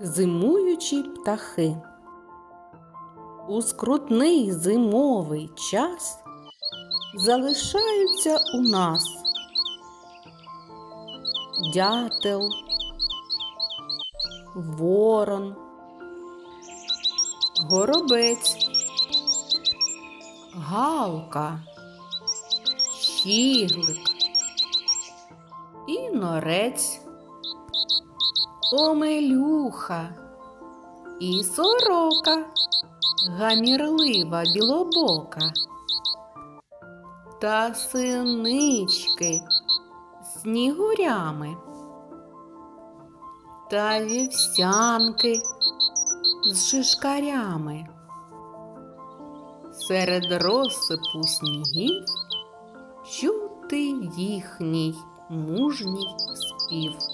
Зимуючі птахи. У скрутний зимовий час залишаються у нас дятел, ворон, горобець, галка, щіглик і норець, омелюха і сорока, гамірлива білобока, та синички з снігурями, та вівсянки з шишкарями. Серед розсипу снігів чути їхній мужній спів.